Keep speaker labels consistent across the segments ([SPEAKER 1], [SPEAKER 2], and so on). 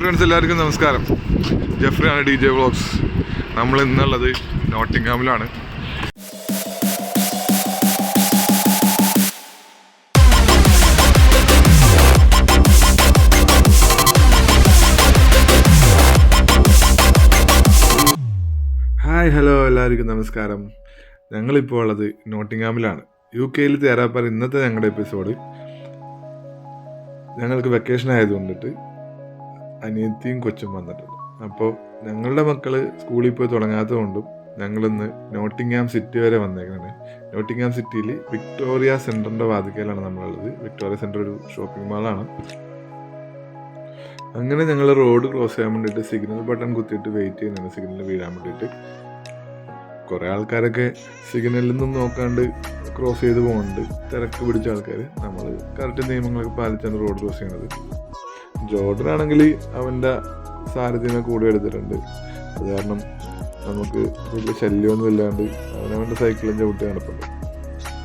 [SPEAKER 1] Friends എല്ലാവർക്കും നമസ്കാരം. ജെഫ്രിയാണ് ഡി ജെ വ്ളോഗ്സ്. നമ്മൾ ഇന്നുള്ളത് നോട്ടിംഗ്ഹാമിലാണ്. ഹായ് ഹലോ എല്ലാവർക്കും നമസ്കാരം. ഞങ്ങളിപ്പോൾ ഉള്ളത് നോട്ടിംഗ്ഹാമിലാണ്. യു കെയിൽ തേരാപ്പാർ ഇന്നത്തെ ഞങ്ങളുടെ എപ്പിസോഡ് ഞങ്ങൾക്ക് വെക്കേഷൻ ആയതുകൊണ്ടിട്ട് അനിയത്തിയും കൊച്ചും വന്നിട്ടുണ്ട്. അപ്പോൾ ഞങ്ങളുടെ മക്കൾ സ്കൂളിൽ പോയി തുടങ്ങാത്തത് കൊണ്ടും ഞങ്ങളിന്ന് നോട്ടിങ്ഹാം സിറ്റി വരെ വന്നേക്കുന്നത് നോട്ടിങ്ഹാം സിറ്റിയിൽ വിക്ടോറിയ സെന്ററിന്റെ വാതിക്കയിലാണ് നമ്മളുള്ളത്. വിക്ടോറിയ സെന്റർ ഒരു ഷോപ്പിംഗ് മാളാണ്. അങ്ങനെ ഞങ്ങൾ റോഡ് ക്രോസ് ചെയ്യാൻ വേണ്ടിയിട്ട് സിഗ്നൽ ബട്ടൺ കുത്തിയിട്ട് വെയിറ്റ് ചെയ്യുന്നുണ്ട്. സിഗ്നൽ വീഴാൻ വേണ്ടിയിട്ട്. കുറേ ആൾക്കാരൊക്കെ സിഗ്നലിൽ നിന്നും നോക്കാണ്ട് ക്രോസ് ചെയ്ത് പോകുന്നുണ്ട് തിരക്ക് പിടിച്ച ആൾക്കാർ നമ്മൾ കറക്റ്റ് നിയമങ്ങളൊക്കെ പാലിച്ചാണ് റോഡ് ക്രോസ് ചെയ്യുന്നത് ജോർഡൻ ആണെങ്കിൽ അവന്റെ സാരഥ്യം കൂടെ എടുത്തിട്ടുണ്ട്. അത് കാരണം നമുക്ക് വലിയ ശല്യമൊന്നും ഇല്ലാണ്ട് അവനവന്റെ സൈക്കിളും ചവിട്ടി നടപ്പുണ്ട്.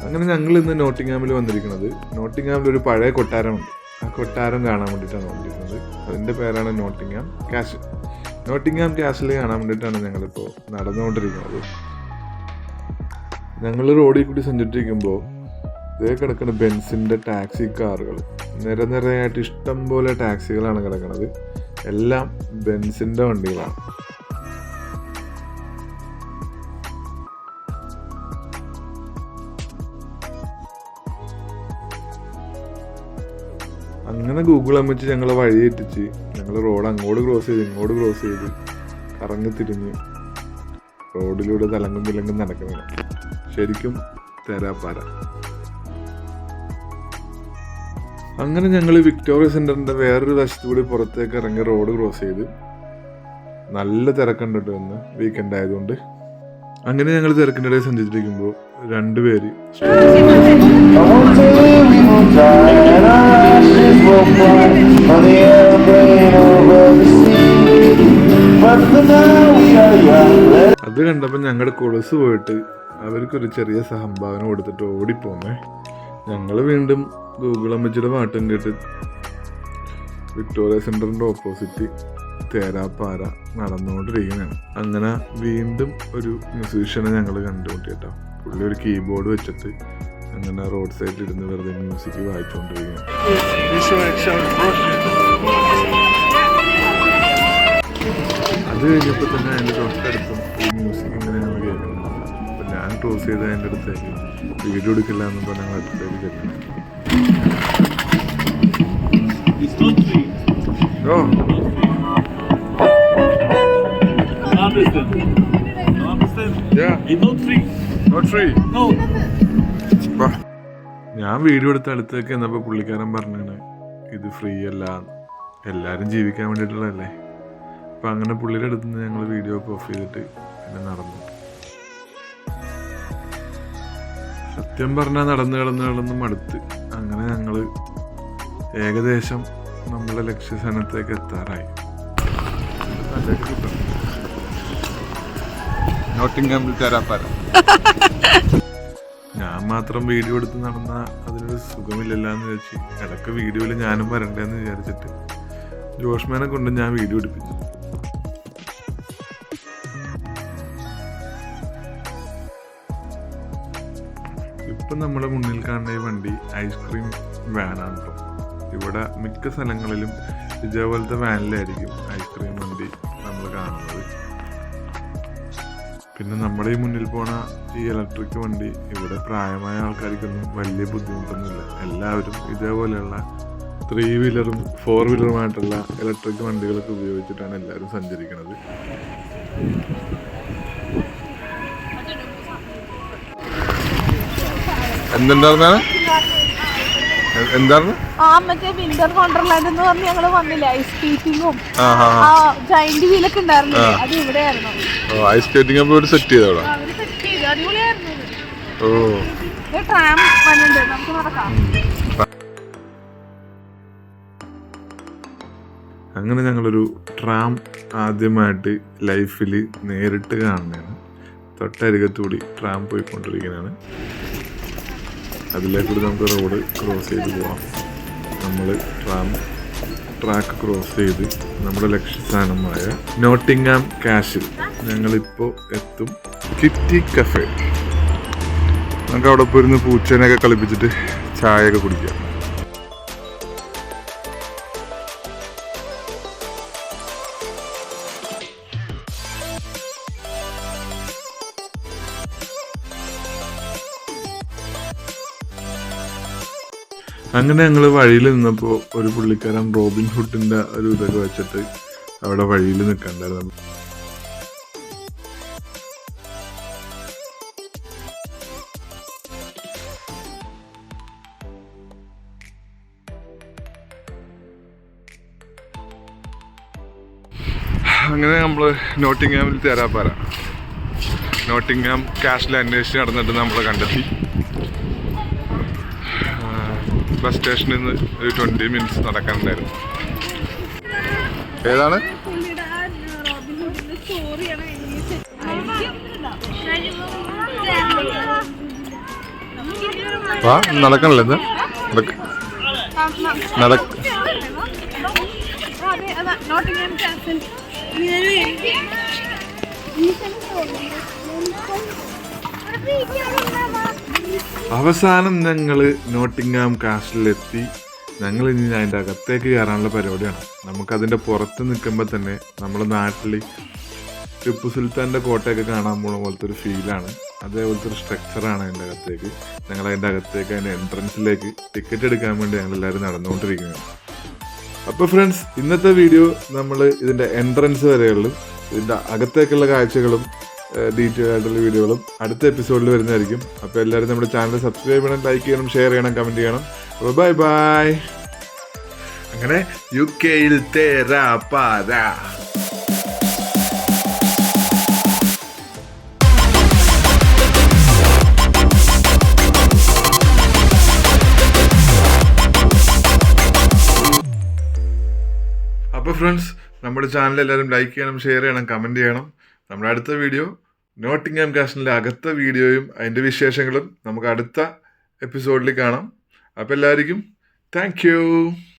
[SPEAKER 1] അങ്ങനെ ഞങ്ങൾ ഇന്ന് നോട്ടിങ്ങാമിൽ വന്നിരിക്കുന്നത്. നോട്ടിങ്ങാമിൽ ഒരു പഴയ കൊട്ടാരമുണ്ട്. ആ കൊട്ടാരം കാണാൻ വേണ്ടിയിട്ടാണ് വന്നിരിക്കുന്നത്. അതിന്റെ പേരാണ് നോട്ടിങ്ങാം കാശ്. നോട്ടിങ്ങാം കാസിൽ കാണാൻ വേണ്ടിയിട്ടാണ് ഞങ്ങളിപ്പോൾ നടന്നുകൊണ്ടിരിക്കുന്നത്. ഞങ്ങൾ റോഡിൽ കൂടി സഞ്ചരിച്ചിരിക്കുമ്പോൾ ഇതേ കിടക്കുന്ന ബെൻസിന്റെ ടാക്സി കാറുകൾ. നിര നിരയായിട്ട് ഇഷ്ടം പോലെ ടാക്സികളാണ് കിടക്കുന്നത് എല്ലാം ബെൻസിന്റെ വണ്ടികളാണ് അങ്ങനെ ഗൂഗിൾ അമ്മച്ച് ഞങ്ങൾ വഴി തെറ്റിച്ച് ഞങ്ങൾ റോഡ് അങ്ങോട്ട് ക്രോസ് ചെയ്ത് ഇങ്ങോട്ട് ക്രോസ് ചെയ്ത് കറങ്ങി തിരിഞ്ഞ് റോഡിലൂടെ തലങ്കും വിലങ്കും നടക്കുന്നില്ല ശരിക്കും തേരാപ്പാര. അങ്ങനെ ഞങ്ങൾ വിക്ടോറിയ സെന്ററിന്റെ വേറൊരു വശത്തു കൂടി പുറത്തേക്ക് ഇറങ്ങി റോഡ് ക്രോസ് ചെയ്ത് നല്ല തിരക്കുണ്ട് കേട്ടോ ഇന്ന് വീക്കെൻഡ് ആയതുകൊണ്ട്. അങ്ങനെ ഞങ്ങൾ തിരക്കിന്റെ ഇടയിൽ സഞ്ചരിച്ചിരിക്കുമ്പോൾ രണ്ടുപേര് അത് കണ്ടപ്പോൾ ഞങ്ങളുടെ കൊളുസ് പോയിട്ട് അവർക്കൊരു ചെറിയ സംഭാവന കൊടുത്തിട്ട് ഓടിപ്പോന്നേ. ഞങ്ങൾ വീണ്ടും ഗൂഗിൾ അമ്മച്ചിയുടെ പാട്ടും കേട്ട് വിക്ടോറിയ സെന്ററിന്റെ ഓപ്പോസിറ്റ് തേരാപ്പാര നടന്നുകൊണ്ടിരിക്കുകയാണ്. അങ്ങനെ വീണ്ടും ഒരു മ്യൂസീഷ്യനെ ഞങ്ങൾ കണ്ടുമുട്ടി കേട്ടോ. പുള്ളി ഒരു കീബോർഡ് വെച്ചിട്ട് അങ്ങനെ റോഡ് സൈഡിൽ ഇരുന്ന് വെറുതെ മ്യൂസിക് വായിച്ചുകൊണ്ടിരിക്കുകയാണ്. അത് കഴിഞ്ഞപ്പോൾ തന്നെ അതിന്റെ തൊട്ടടുത്തും ഈ മ്യൂസിക് ഇങ്ങനെ ഞങ്ങൾ കേൾക്കുന്നു. ഞാൻ ക്ലോസ് ചെയ്ത് അതിന്റെ അടുത്തേക്ക് വീഡിയോ എടുക്കില്ല എന്ന് പറഞ്ഞാൽ ഞങ്ങൾ അടുത്തേക്ക്
[SPEAKER 2] No.
[SPEAKER 1] ഞാൻ വീഡിയോ എടുത്ത് അടുത്തേക്ക് എന്നപ്പോൾ പുള്ളിക്കാരൻ പറഞ്ഞാണ് ഇത് ഫ്രീ അല്ല. എല്ലാവരും ജീവിക്കാൻ വേണ്ടിയിട്ടുള്ളതല്ലേ? അപ്പം അങ്ങനെ പുള്ളിയുടെ അടുത്ത് നിന്ന് ഞങ്ങൾ വീഡിയോ ഓഫ് ചെയ്തിട്ട് പിന്നെ നടന്നു. സത്യം പറഞ്ഞാൽ നടന്ന് കിടന്ന് കിടന്ന് മടുത്ത്. അങ്ങനെ ഞങ്ങൾ ഏകദേശം നമ്മളെ ലക്ഷ്യസ്ഥാനത്തേക്ക് എത്താറായി. തരാപ്പാര. ഞാൻ മാത്രം വീഡിയോ എടുത്ത് നടന്ന അതിനൊരു സുഖമില്ലല്ലോ എന്ന് വെച്ച് ഇടയ്ക്ക് വീഡിയോയിൽ ഞാനും വരണ്ടേന്ന് വിചാരിച്ചിട്ട് ജോഷ്മാനെ കൊണ്ട് ഞാൻ വീഡിയോ എടുപ്പിച്ചു. ഇപ്പം നമ്മുടെ മുന്നിൽ കാണുന്ന ഈ വണ്ടി ഐസ്ക്രീം വാനാണ് കേട്ടോ ഇവിടെ മിക്ക സ്ഥലങ്ങളിലും ഇതേപോലത്തെ വാനിലായിരിക്കും ഐസ്ക്രീം വണ്ടി നമ്മൾ കാണുന്നത്. പിന്നെ നമ്മുടെ ഈ മുന്നിൽ പോണ ഈ ഇലക്ട്രിക് വണ്ടി ഇവിടെ പ്രായമായ ആൾക്കാർക്കൊന്നും വലിയ ബുദ്ധിമുട്ടൊന്നുമില്ല. എല്ലാവരും ഇതേപോലെയുള്ള ത്രീ വീലറും ഫോർ വീലറുമായിട്ടുള്ള ഇലക്ട്രിക് വണ്ടികളൊക്കെ ഉപയോഗിച്ചിട്ടാണ് എല്ലാവരും സഞ്ചരിക്കുന്നത് എന്തുണ്ടായിരുന്നാണ് എന്താണ്
[SPEAKER 3] ആ മറ്റേ വിന്റർ വണ്ടർലാൻഡ് എന്ന് പറഞ്ഞ് ഞങ്ങൾ വന്നില്ല ഐസ് സ്കേറ്റിംഗും
[SPEAKER 1] ആ
[SPEAKER 3] ജൈന്റ് വീലൊക്കെ ഉണ്ടായിരുന്നു അത് ഇവിടെയായിരുന്നു.
[SPEAKER 1] ഓ ഐസ് സ്കേറ്റിംഗ് അപ്പോൾ ഒരു സെറ്റ് ചെയ്തോളാം
[SPEAKER 3] അവർ സെറ്റ് ചെയ്തു അടിപൊളിയായിരുന്നു
[SPEAKER 1] ഓ.
[SPEAKER 3] ട്രാം വന്നിട്ടുണ്ട് നമുക്ക് നടക്കാം.
[SPEAKER 1] അങ്ങനെ ഞങ്ങളൊരു ട്രാം ആദ്യമായിട്ട് ലൈഫിൽ നേരിട്ട് കാണുന്നതാണ്. തൊട്ടരികത്തുകൂടി ട്രാം പോയിക്കൊണ്ടിരിക്കുന്നതാണ്. അതിലേക്കൂടി നമുക്ക് റോഡ് ക്രോസ് ചെയ്ത് പോവാം. നമ്മൾ ട്രാം ട്രാക്ക് ക്രോസ് ചെയ്ത് നമ്മുടെ ലക്ഷ്യസ്ഥാനമായ നോട്ടിങ്ങാം കാഷിൽ ഞങ്ങളിപ്പോൾ എത്തും. കിറ്റി കഫേ നമുക്ക് അവിടെ പോയിരുന്ന് പൂച്ചേനെയൊക്കെ കളിപ്പിച്ചിട്ട് ചായയൊക്കെ കുടിക്കാം. അങ്ങനെ ഞങ്ങൾ വഴിയിൽ നിന്നപ്പോൾ ഒരു പുള്ളിക്കാരൻ റോബിൻ ഹുഡിന്റെ ഒരു ഇതൊക്കെ വെച്ചിട്ട് അവിടെ വഴിയിൽ നിൽക്കണ്ടായിരുന്നു. അങ്ങനെ നമ്മൾ നോട്ടിങ്ങാമിൽ തേരാപ്പാറ. നോട്ടിങ്ങാം കാഷിൽ അന്വേഷിച്ച് നടന്നിട്ട് നമ്മൾ കണ്ടെത്തി. ബസ് സ്റ്റേഷനിൽ നിന്ന് ഒരു ട്വന്റി മിനിറ്റ്സ് നടക്കാനുണ്ടായിരുന്നു. ഏതാണ്? നടക്കണല്ലേ ഇത് നടക്ക. അവസാനം ഞങ്ങൾ നോട്ടിങ്ങാം കാസ്റ്റിലെത്തി. ഞങ്ങൾ ഇനി അതിന്റെ അകത്തേക്ക് കയറാനുള്ള പരിപാടിയാണ്. നമുക്കതിന്റെ പുറത്ത് നിൽക്കുമ്പോൾ തന്നെ നമ്മുടെ നാട്ടിൽ ടിപ്പു സുൽത്താന്റെ കോട്ടയൊക്കെ കാണാൻ പോണ പോലത്തെ ഒരു ഫീലാണ്. അതേപോലത്തെ ഒരു സ്ട്രക്ചറാണ് അതിന്റെ അകത്തേക്ക്. ഞങ്ങൾ അതിന്റെ അകത്തേക്ക് അതിന്റെ എൻട്രൻസിലേക്ക് ടിക്കറ്റ് എടുക്കാൻ വേണ്ടി ഞങ്ങൾ എല്ലാവരും നടന്നുകൊണ്ടിരിക്കുകയാണ്. അപ്പോൾ ഫ്രണ്ട്സ് ഇന്നത്തെ വീഡിയോ നമ്മൾ ഇതിന്റെ എൻട്രൻസ് വരെയുള്ളൂ. ഇതിന്റെ അകത്തേക്കുള്ള കാഴ്ചകളും ഡീറ്റെയിൽ ആയിട്ടുള്ള വീഡിയോകളും അടുത്ത എപ്പിസോഡിൽ വരുന്നതായിരിക്കും. അപ്പോൾ എല്ലാവരും നമ്മുടെ ചാനൽ സബ്സ്ക്രൈബ് ചെയ്യണം ലൈക്ക് ചെയ്യണം ഷെയർ ചെയ്യണം കമന്റ് ചെയ്യണം. അപ്പോൾ ബൈ ബൈ അങ്ങനെ യു കെയിൽ അപ്പോൾ ഫ്രണ്ട്സ് നമ്മുടെ ചാനൽ എല്ലാവരും ലൈക്ക് ചെയ്യണം ഷെയർ ചെയ്യണം കമന്റ് ചെയ്യണം. നമ്മുടെ അടുത്ത വീഡിയോ നോട്ടിംഗാം കാഷനിലെ അകത്ത വീഡിയോയും അതിന്റെ വിശേഷങ്ങളും നമുക്ക് അടുത്ത എപ്പിസോഡിൽ കാണാം. അപ്പോൾ എല്ലാവർക്കും താങ്ക്